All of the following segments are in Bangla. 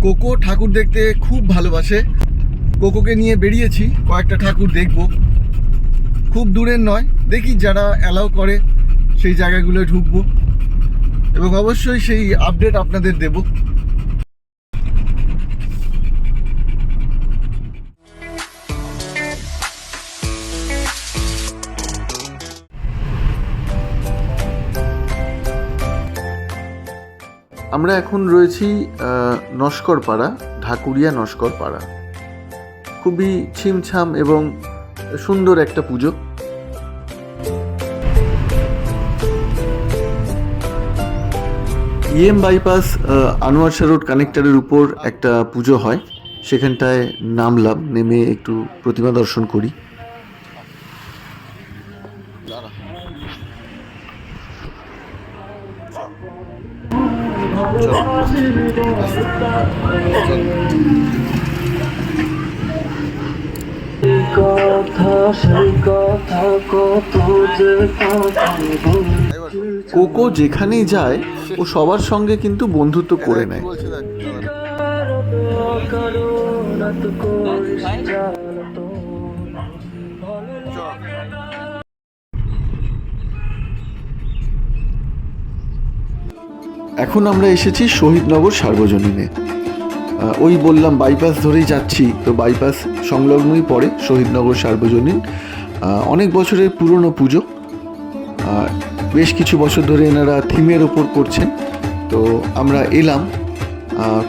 কোকো ঠাকুর দেখতে খুব ভালোবাসে। কোকোকে নিয়ে বেরিয়েছি, কয়েকটা ঠাকুর দেখব। খুব দূরের নয়, দেখি যারা অ্যালাউ করে সেই জায়গাগুলো ঢুকবো। এবং অবশ্যই সেই আপডেট আপনাদের দেব। আমরা এখন রয়েছি নস্করপাড়া, ঢাকুরিয়া নস্করপাড়া। খুবই ছিমছাম এবং সুন্দর একটা পুজো। EM bypass Anwar Shah road কানেক্টরের উপর একটা পুজো হয়। সেখানটায় নামলাম, নেমে একটু প্রতিমা দর্শন করি। কোকো যেখানেই যায় ও সবার সঙ্গে কিন্তু বন্ধুত্ব করে নেয়। এখন আমরা এসেছি শহীদনগর সার্বজনীনে। ওই বললাম বাইপাস ধরেই যাচ্ছি, তো বাইপাস সংলগ্নই পড়ে শহীদনগর সার্বজনীন। অনেক বছরের পুরনো পুজো। বেশ কিছু বছর ধরে এনারা থিমের ওপর করছেন। তো আমরা এলাম।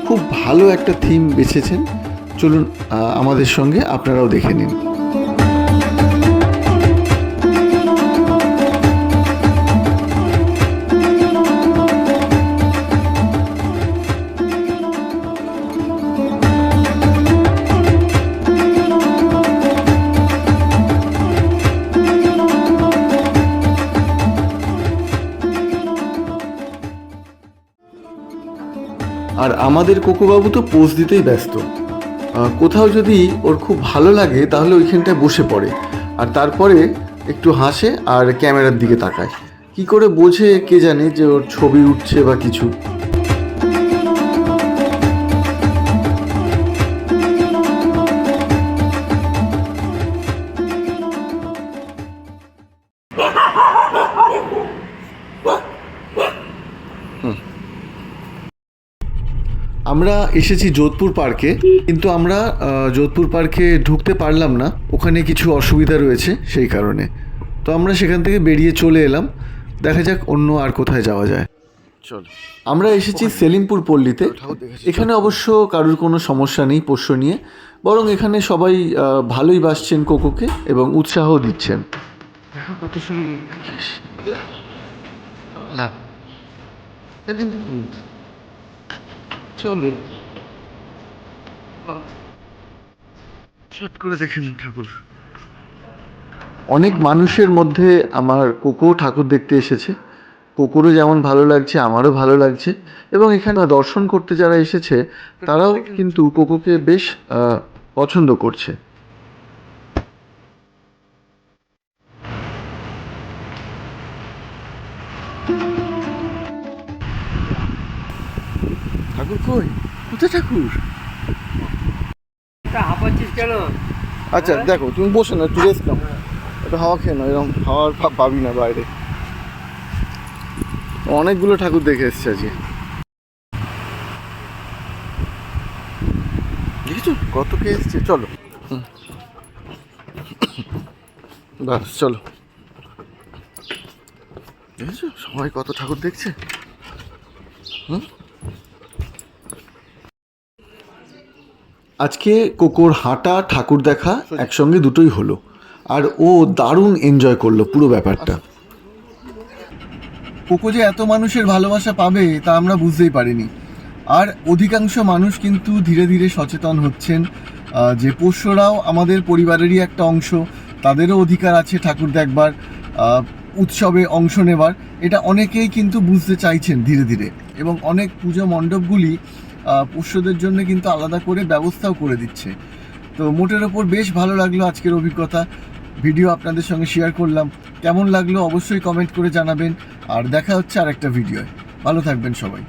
খুব ভালো একটা থিম বেছেছেন। চলুন আমাদের সঙ্গে আপনারাও দেখে নিন। আর আমাদের কোকোবাবু তো পোজ দিতেই ব্যস্ত। কোথাও যদি ওর খুব ভালো লাগে, তাহলে ওইখানটায় বসে পড়ে। আর তারপরে একটু হাসে আর ক্যামেরার দিকে তাকায়। কি করে বোঝে কে জানে যে ওর ছবি উঠছে বা কিছু। আমরা এসেছি যোধপুর পার্কে কিন্তু আমরা যোধপুর পার্কে ঢুকতে পারলাম না। ওখানে কিছু অসুবিধা রয়েছে সেই কারণে। তো আমরা সেখান থেকে বেরিয়ে চলে এলাম। দেখা যাক অন্য আর কোথায় যাওয়া যায়। চল। আমরা এসেছি সেলিমপুর পল্লীতে। এখানে অবশ্য কারোর কোনো সমস্যা নেই পোষ্য নিয়ে। বরং এখানে সবাই ভালোই বাসছেন কোকোকে এবং উৎসাহ দিচ্ছেন। চলো। চট করে দেখেন ঠাকুর। অনেক মানুষের মধ্যে আমার কোকো ঠাকুর দেখতে এসেছে। কুকুরও যেমন ভালো লাগছে আমারও ভালো লাগছে। এবং এখানে দর্শন করতে যারা এসেছে তারাও কিন্তু কোকোকে বেশ আহ, পছন্দ করছে। ঠাকুর কই? কোথায় ঠাকুর? কেন? আচ্ছা দেখো তুমি বসে না একটু রেস্ট নাও। একটু হাওয়া খেয়ে নাও এরকম হাওয়ার পাবি না বাইরে। অনেকগুলো ঠাকুর দেখে এসছে আজকে। দেখেছ? কত কে এসছে? চলো। হুম। বাস চলো। দেখেছ? সবাই কত ঠাকুর দেখছে? হুম? আজকে কোকোর হাঁটা ঠাকুর দেখা একসঙ্গে দুটোই হলো। আর ও দারুণ এনজয় করল পুরো ব্যাপারটা। কোকো যে এত মানুষের ভালোবাসা পাবে তা আমরা বুঝতেই পারিনি। আর অধিকাংশ মানুষ কিন্তু ধীরে ধীরে সচেতন হচ্ছেন যে পোষ্যরাও আমাদের পরিবারেরই একটা অংশ তাদেরও অধিকার আছে ঠাকুর দেখবার উৎসবে অংশ নেবার। এটা অনেকেই কিন্তু বুঝতে চাইছেন ধীরে ধীরে। এবং অনেক পুজো মণ্ডপগুলি পোষ্যদের জন্য কিন্তু আলাদা করে ব্যবস্থাও করে দিচ্ছে। তো মোটের ওপর বেশ ভালো লাগল আজকের অভিজ্ঞতা। ভিডিও আপনাদের সঙ্গে শেয়ার করলাম। কেমন লাগল অবশ্যই কমেন্ট করে জানাবেন। আর দেখা হচ্ছে আর একটা ভিডিওয় ভালো থাকবেন সবাই।